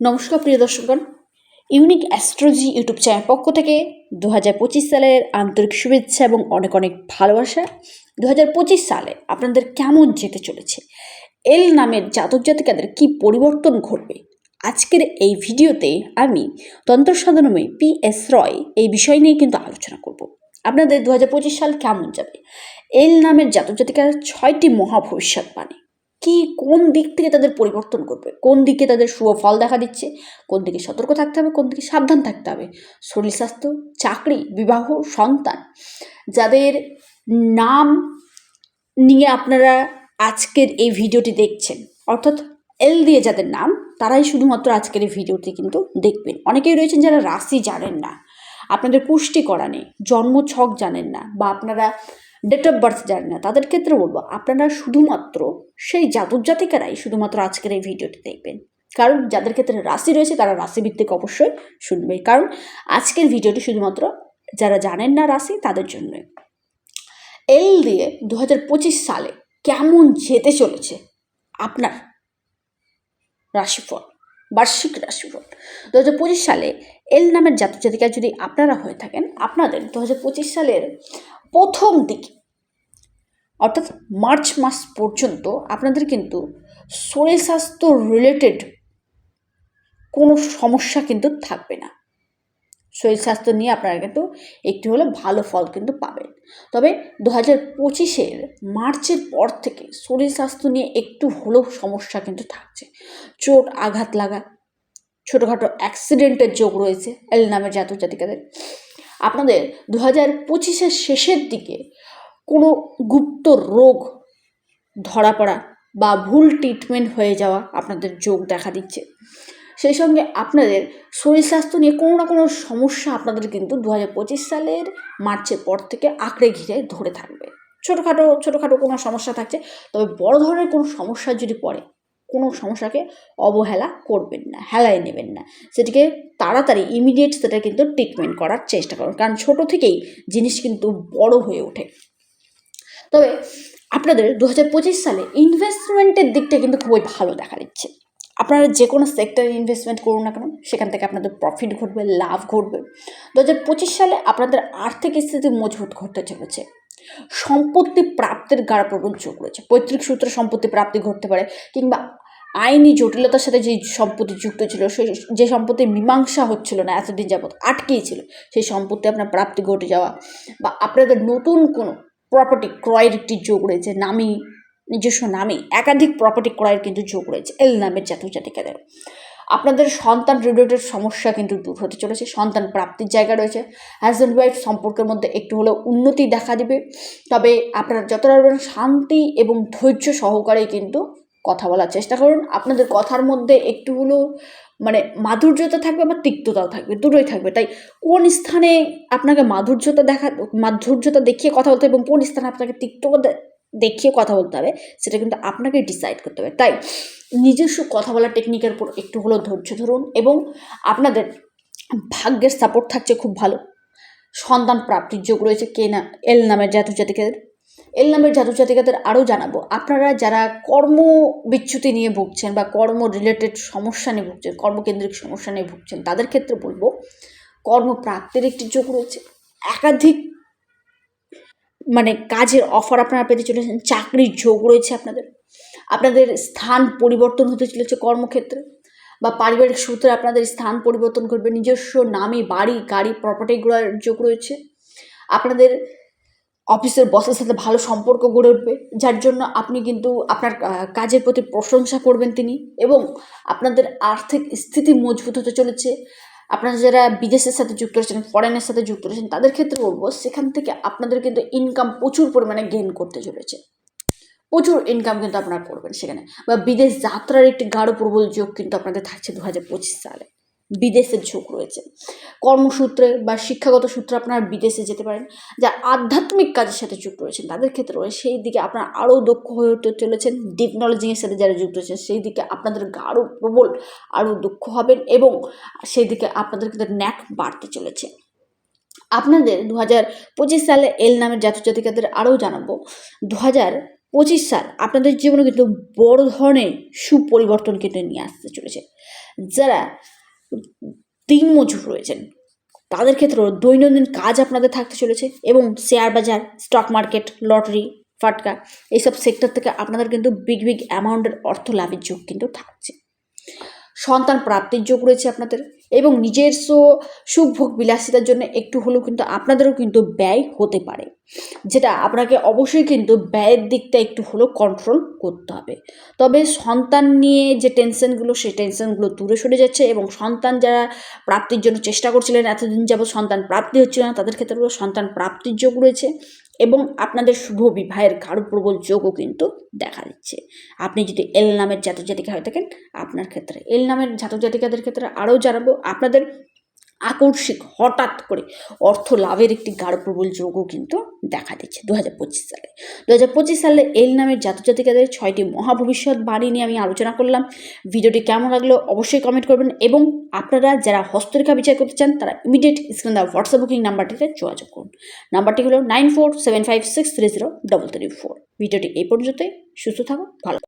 নমস্কার, প্রিয় দর্শকগণ। ইউনিক অ্যাস্ট্রোলজি ইউটিউব চ্যানেল পক্ষ থেকে দু হাজার পঁচিশ সালের আন্তরিক শুভেচ্ছা এবং অনেক অনেক ভালোবাসা। দু হাজার পঁচিশ সালে আপনাদের কেমন যেতে চলেছে? এল নামের জাতক জাতিকাদের কী পরিবর্তন ঘটবে? আজকের এই ভিডিওতে আমি তন্ত্র সাধনময় পি এস রয় এই বিষয় নিয়ে কিন্তু আলোচনা করব। আপনাদের দু হাজার পঁচিশ সাল কেমন যাবে? এল নামের জাতক জাতিকার ছয়টি মহা ভবিষ্যৎবাণী কি, কোন দিক থেকে তাদের পরিবর্তন করবে কোন দিকে তাদের শুভ ফল দেখা দিচ্ছে? কোন দিকে সতর্ক থাকতে হবে? কোন দিকে সাবধান থাকতে হবে? শরীর স্বাস্থ্য, চাকরি, বিবাহ, সন্তান, যাদের নাম নিয়ে আপনারা আজকের এই ভিডিওটি দেখছেন, অর্থাৎ এল দিয়ে যাদের নাম, তারাই শুধুমাত্র আজকের এই ভিডিওটি কিন্তু দেখবেন। অনেকেই রয়েছেন যারা রাশি জানেন না, আপনাদের পুষ্টি করা নেই জন্ম ছক জানেন না, বা আপনারা ডেট অফ বার্থ জানেন না, তাদের ক্ষেত্রে বলব, আপনারা শুধুমাত্র সেই জাতক জাতিকারাই শুধুমাত্র আজকের এই ভিডিওটি দেখবেন। কারণ যাদের ক্ষেত্রে রাশি রয়েছে, তারা রাশিভিত্তিক অবশ্যই শুনবে। কারণ আজকের ভিডিওটি শুধুমাত্র যারা জানেন না রাশি, তাদের জন্য এল দিয়ে দু হাজার পঁচিশ সালে কেমন যেতে চলেছে আপনার রাশিফল? বার্ষিক রাশিফল। দু হাজার পঁচিশ সালে এল নামের জাতক জাতিকা যদি আপনারা হয়ে থাকেন, আপনাদের দু হাজার পঁচিশ সালের প্রথম দিকে, অর্থাৎ মার্চ মাস পর্যন্ত আপনাদের কিন্তু শরীর স্বাস্থ্য রিলেটেড কোনো সমস্যা কিন্তু থাকবে না। শরীর স্বাস্থ্য নিয়ে আপনারা কিন্তু একটু হলে ভালো ফল কিন্তু পাবেন। তবে দু হাজার পঁচিশের মার্চের পর থেকে শরীর স্বাস্থ্য নিয়ে একটু হলেও সমস্যা কিন্তু থাকছে। চোট, আঘাত লাগা, ছোটোখাটো অ্যাক্সিডেন্টের যোগ রয়েছে এল নামের জাতক জাতিকাদের। আপনাদের দু হাজার পঁচিশের শেষের দিকে কোনো গুপ্ত রোগ ধরা পড়া বা ভুল ট্রিটমেন্ট হয়ে যাওয়া আপনাদের যোগ দেখা দিচ্ছে। সেই সঙ্গে আপনাদের শরীর স্বাস্থ্য নিয়ে কোনো না কোনো সমস্যা আপনাদের কিন্তু দু হাজার পঁচিশ সালের মার্চের পর থেকে আঁকড়ে ঘিরে ধরে থাকবে। ছোটোখাটো ছোটোখাটো কোনো সমস্যা থাকছে, তবে বড় ধরনের কোনো সমস্যা যদি পড়ে, কোনো সমস্যাকে অবহেলা করবেন না, হেলায় নেবেন না। সেটিকে তাড়াতাড়ি ইমিডিয়েট সেটা কিন্তু ট্রিটমেন্ট করার চেষ্টা করুন, কারণ ছোটো থেকেই জিনিস কিন্তু বড় হয়ে ওঠে। তবে আপনাদের দু হাজার পঁচিশ সালে ইনভেস্টমেন্টের দিকটা কিন্তু খুবই ভালো দেখা দিচ্ছে। আপনারা যে কোনো সেক্টরে ইনভেস্টমেন্ট করুন না কেন, সেখান থেকে আপনাদের প্রফিট ঘটবে, লাভ ঘটবে। দু হাজার পঁচিশ সালে আপনাদের আর্থিক স্থিতি মজবুত ঘটতে চলেছে। সম্পত্তি প্রাপ্তির গাঢ় প্রবণ যোগ রয়েছে। পৈতৃক সূত্রে সম্পত্তি প্রাপ্তি ঘটতে পারে কিংবা আইনি জটিলতার সাথে যে সম্পত্তি যুক্ত ছিল সেই যে সম্পত্তির মীমাংসা হচ্ছিল না, এতদিন যাবৎ আটকেই ছিল, সেই সম্পত্তি আপনার প্রাপ্তি ঘটে যাওয়া বা আপনাদের নতুন কোনো প্রপার্টি ক্রয়ের একটি যোগ রয়েছে, নামি নিজস্ব নামে একাধিক প্রপার্টি ক্রয়ের কিন্তু যোগ রয়েছে, এল নামের জাতক জাতিকাদের। আপনাদের সন্তান রিলেটেড সমস্যা কিন্তু দূর হতে চলেছে, সন্তান প্রাপ্তির জায়গা রয়েছে। হাজব্যান্ড ওয়াইফ সম্পর্কের মধ্যে একটু হলেও উন্নতি দেখা দেবে। তবে আপনারা যতটা শান্তি এবং ধৈর্য সহকারে কিন্তু কথা বলার চেষ্টা করুন। আপনাদের কথার মধ্যে একটু হলেও মানে মাধুর্যতা থাকবে বা তিক্ততাও থাকবে, দুটোই থাকবে। তাই কোন স্থানে আপনাকে মাধুর্যতা দেখা, মাধুর্যতা দেখিয়ে কথা বলতে এবং কোন স্থানে আপনাকে তিক্ততা দেখিয়ে কথা বলতে হবে, সেটা কিন্তু আপনাকে ডিসাইড করতে হবে। তাই নিজস্ব কথা বলার টেকনিকের উপর একটু হলেও ধৈর্য ধরুন এবং আপনাদের ভাগ্যের সাপোর্ট থাকছে খুব ভালো। সন্তান প্রাপ্তির যোগ রয়েছে কে না, এল নামের জাতক জাতিকাদের এল নামের জাতক জাতিকাদের আরও জানাব, আপনারা যারা কর্ম বিচ্যুতি নিয়ে ভুগছেন বা কর্ম রিলেটেড সমস্যা নিয়ে ভুগছেন, কর্মকেন্দ্রিক সমস্যা নিয়ে ভুগছেন, তাদের ক্ষেত্রে বলব, কর্মপ্রাপ্তির একটি যোগ রয়েছে। একাধিক মানে কাজের অফার আপনারা পেতে চলেছেন, চাকরির যোগ রয়েছে আপনাদের। আপনাদের স্থান পরিবর্তন হতে চলেছে কর্মক্ষেত্রে বা পারিবারিক সূত্রে আপনাদের স্থান পরিবর্তন করবে নিজস্ব নামে বাড়ি, গাড়ি প্রপার্টিগুলোর যোগ রয়েছে। আপনাদের অফিসের বসের সাথে ভালো সম্পর্ক গড়ে উঠবে, যার জন্য আপনি কিন্তু আপনার কাজের প্রতি প্রশংসা করবেন তিনি এবং আপনাদের আর্থিক স্থিতি মজবুত হতে চলেছে। আপনারা যারা বিদেশের সাথে যুক্ত রয়েছেন ফরেনের সাথে যুক্ত রয়েছেন, তাদের ক্ষেত্রে বলব, সেখান থেকে আপনাদের কিন্তু ইনকাম প্রচুর পরিমাণে গেইন করতে চলেছে। প্রচুর ইনকাম কিন্তু আপনারা করবেন সেখানে। বা বিদেশ যাত্রার একটি গাঢ় প্রবল যোগ কিন্তু আপনাদের থাকছে দু হাজার পঁচিশ সালে। বিদেশের ঝোঁক রয়েছে। কর্মসূত্রে বা শিক্ষাগত সূত্রে আপনারা বিদেশে যেতে পারেন যা আধ্যাত্মিক কাজের সাথে যুক্ত রয়েছেন, তাদের ক্ষেত্রে সেই দিকে আপনারা আরও দক্ষ হয়ে উঠতে চলেছেন টেকনোলজির সাথে যারা যুক্ত রয়েছেন, সেই দিকে আপনাদের গাঢ় প্রবল, আরও দক্ষ হবেন এবং সেই দিকে আপনাদের কিন্তু ন্যাক বাড়তে চলেছে। আপনাদের দু হাজার পঁচিশ সালে এল নামের জাতীয় জাতিকাদের আরও জানাব। দু হাজার পঁচিশ সাল আপনাদের জীবনে কিন্তু বড় ধরনের সুপরিবর্তন কিন্তু নিয়ে আসতে চলেছে। যারা দিনমজুর রয়েছেন। তাদের ক্ষেত্রেও দৈনন্দিন কাজ আপনাদের থাকতে চলেছে এবং শেয়ার বাজার স্টক মার্কেট লটারি ফাটকা, এইসব সেক্টর থেকে আপনাদের কিন্তু বিগ বিগ অ্যামাউন্টের অর্থ লাভের যোগ কিন্তু থাকছে। সন্তান প্রাপ্তির যোগ রয়েছে আপনাদের এবং নিজস্ব সুখভোগ বিলাসিতার জন্য একটু হলেও কিন্তু আপনাদেরও কিন্তু ব্যয় হতে পারে। যেটা আপনাকে অবশ্যই কিন্তু ব্যয়ের দিকটা একটু হলেও কন্ট্রোল করতে হবে। তবে সন্তান নিয়ে যে টেনশনগুলো সেই টেনশনগুলো দূরে সরে যাচ্ছে এবং সন্তান যারা প্রাপ্তির জন্য চেষ্টা করছিলেন, এতদিন যাবৎ সন্তান প্রাপ্তি হচ্ছিল না, তাদের ক্ষেত্রে সন্তান প্রাপ্তির যোগ রয়েছে। এবং আপনাদের শুভ বিবাহের গাঢ় প্রবল যোগও কিন্তু দেখা দিচ্ছে। আপনি যদি এল নামের জাতক জাতিকা হয়ে থাকেন, আপনার ক্ষেত্রে। এল নামের জাতক জাতিকাদের ক্ষেত্রে আরও জানাব, আপনাদের আকস্মিক হঠাৎ করে অর্থ লাভের একটি গাঢ় প্রবল যোগও কিন্তু দেখা দিচ্ছে দু হাজার পঁচিশ সালে। দু হাজার পঁচিশ সালে এল নামের জাতক জাতিকাদের ছয়টি মহাভবিষ্যৎ বাণী নিয়ে আমি আলোচনা করলাম। ভিডিওটি কেমন লাগল অবশ্যই কমেন্ট করবেন এবং আপনারা যারা হস্তরেখা বিচার করতে চান, তারা ইমিডিয়েট স্ক্রিন দেওয়া হোয়াটসঅ্যাপ বুকিং নাম্বারটিতে যোগাযোগ করুন। নাম্বারটি হলো nine four seven five six three zero double three four ভিডিওটি এই পর্যন্তই, সুস্থ থাকুন, ভালো